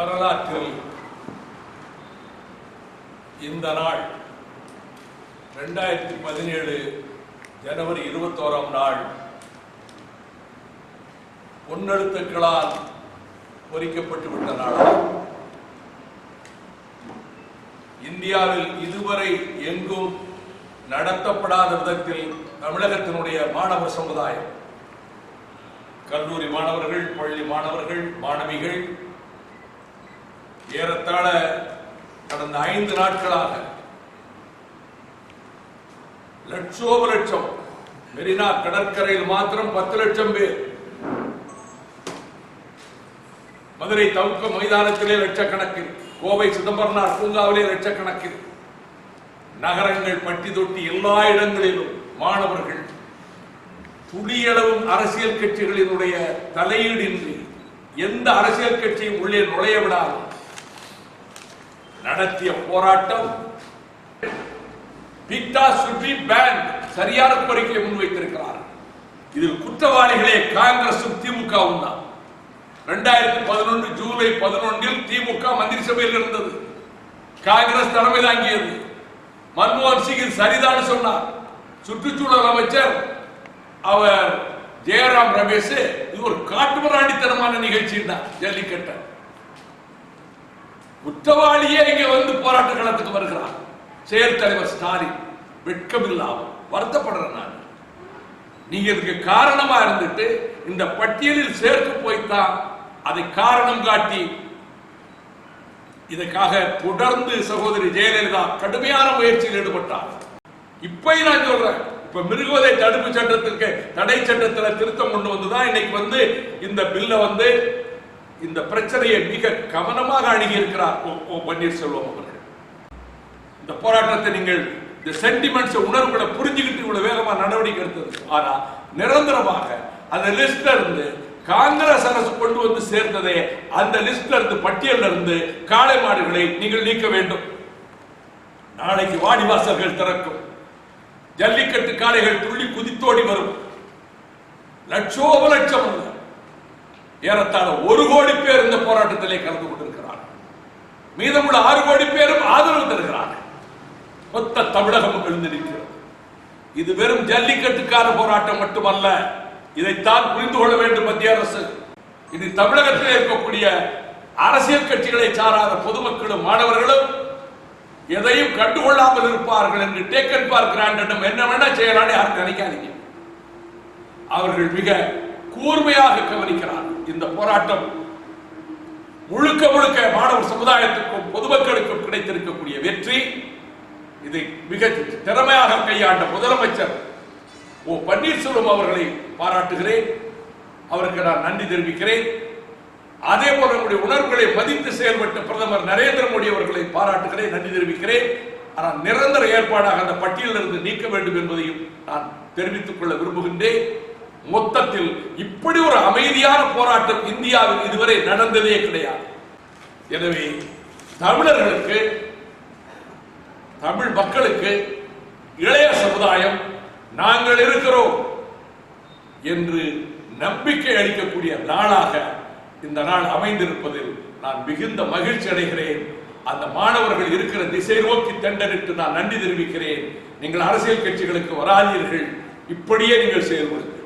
வரலாற்றில் இந்த நாள் ரெண்டாயிரத்தி பதினேழு ஜனவரி இருபத்தோராம் நாள் பொன்னெழுத்துக்களால் பொறிக்கப்பட்டு விட்ட நாளாகும் இந்தியாவில் இதுவரை எங்கும் நடத்தப்படாத விதத்தில் தமிழகத்தினுடைய மாணவர் சமுதாயம். கல்லூரி மாணவர்கள் பள்ளி மாணவர்கள் மாணவிகள் ஏறத்தாழ கடந்த ஐந்து நாட்களாக லட்சோப லட்சம் மெரினா கடற்கரையில் மாத்திரம் பத்து லட்சம் பேர். மதுரை தவுக்க மைதானத்திலே லட்சக்கணக்கில் கோவை சிதம்பரனார் பூங்காவிலே லட்சக்கணக்கில். நகரங்கள் பட்டி தொட்டி எல்லா இடங்களிலும் மாணவர்கள் துளியளவும் அரசியல் கட்சிகளினுடைய தலையீடின்றி எந்த அரசியல் கட்சியும் உள்ளே நுழைய விடாமல் நடத்திய போராட்டம். பிக்டா சுற்றி பேன் சரியான கோரிக்கையை முன்வைத்திருக்கிறார். இதில் குற்றவாளிகளே காங்கிரசும் திமுகவும் தான். ரெண்டாயிரத்தி பதினொன்று ஜூலை பதினொன்றில் திமுக மந்திரி சபையில் இருந்தது. காங்கிரஸ் தலைமை தாங்கியது. மன்மோகன் சிங் சரிதான் சொன்னார். சுற்றுச்சூழல் அமைச்சர் அவர் ஜெயராம் ரமேஷ் இது ஒரு காட்டுமராண்டித்தனமான நிகழ்ச்சி ஜல்லிக்கட்டை. குற்றவாளியே இங்க வந்து போராட்ட களத்துக்கு வருகிறார். செயல் தலைவர் ஸ்டாலின் வெட்கமில்லாமல் வருத்தப்படுறேன் நான். நீங்க இதுக்கு காரணமா இருந்துட்டு இந்த பட்டியலில் சேர்த்து போய்த்தான் அதை காரணம் காட்டி இதற்காக தொடர்ந்து சகோதரி ஜெயலலிதா கடுமையான முயற்சியில் ஈடுபட்டார். இப்பயும் நான் சொல்றேன் இப்ப மிருகவதை தடுப்பு சட்டத்திற்கு தடை சட்டத்தில் திருத்தம் கொண்டு வந்துதான் இன்னைக்கு வந்து இந்த பில்ல வந்து இந்த பிரச்சனையை மிக கவனமாக அணுகியிருக்கிறார் ஓ- ஓ பன்னீர்செல்வம் அவர்கள். இந்த போராட்டத்தை நீங்கள் இந்த சென்டிமெண்ட்ஸ் உணர்வுகளை புரிஞ்சுக்கிட்டு இவ்வளவு வேகமா நடவடிக்கை எடுத்தது. ஆனா நிரந்தரமாக அந்த லிஸ்ட்ல இருந்து காங்கிரஸ் அரசு கொண்டு வந்து சேர்ந்ததே அந்த லிஸ்ட்ல இருந்து பட்டியல்ல இருந்து காளை மாடுகளை நீங்கள் நீக்க வேண்டும். நாளைக்கு வாடிவாசல்கள் திறக்கும். ஜல்லிக்கட்டு காளைகள் துள்ளி குதித்தோடி வரும். லட்சோப லட்சம் ஏறத்தாழ ஒரு கோடி பேர் இந்த போராட்டத்திலே கலந்து கொண்டிருக்கிறார்கள். மீதமுள்ள ஆறு கோடி பேரும் ஆதரவு தருகிறார்கள். மொத்த தமிழகம் எழுந்து நிற்கிறது. இது வெறும் ஜல்லிக்கட்டுக்கான போராட்டம் மட்டுமல்ல இதைத்தான் புரிந்து கொள்ள வேண்டும் மத்திய அரசு. இது தமிழகத்தில் இருக்கக்கூடிய அரசியல் கட்சிகளை சாராத பொதுமக்களும் மாணவர்களும் எதையும் கண்டுகொள்ளாமல் இருப்பார்கள் என்று டேக்கன் பார்க்கிறான் கிராண்டிடம் என்ன வேணா செய்யலாம்னு யாரும் நினைக்காதீங்க. அவர்கள் மிக கூர்மையாக கவனிக்கிறார்கள். இந்த போராட்டம் முழுக்க முழுக்க மாணவர் சமுதாயத்துக்கும் பொதுமக்களுக்கும் கிடைத்திருக்கக்கூடிய வெற்றி. இதை மிக திறமையாக கையாண்ட முதலமைச்சர் ஓ பன்னீர்செல்வம் அவர்களை பாராட்டுகிறேன். அவருக்கு நான் நன்றி தெரிவிக்கிறேன். அதே போல நம்முடைய உணர்வுகளை மதித்து செயல்பட்ட பிரதமர் நரேந்திர மோடி அவர்களை பாராட்டுகிறேன் நன்றி தெரிவிக்கிறேன். ஆனால் நிரந்தர ஏற்பாடாக அந்த பட்டியலிருந்து நீக்க வேண்டும் என்பதையும் நான் தெரிவித்துக் கொள்ள விரும்புகின்றேன். மொத்தத்தில் இப்படி ஒரு அமைதியான போராட்டம் இந்தியாவில் இதுவரை நடந்ததே கிடையாது. எனவே தமிழர்களுக்கு தமிழ் மக்களுக்கு இளைய சமுதாயம் நாங்கள் இருக்கிறோம் என்று நம்பிக்கை அளிக்கக்கூடிய நாளாக இந்த நாள் அமைந்திருப்பதில் நான் மிகுந்த மகிழ்ச்சி அடைகிறேன். அந்த மாணவர்கள் இருக்கிற திசை நோக்கி தெண்டனிட்டு நான் நன்றி தெரிவிக்கிறேன். நீங்கள் அரசியல் கட்சிகளுக்கு வராதீர்கள். இப்படியே நீங்கள் செயல்படுங்கள்.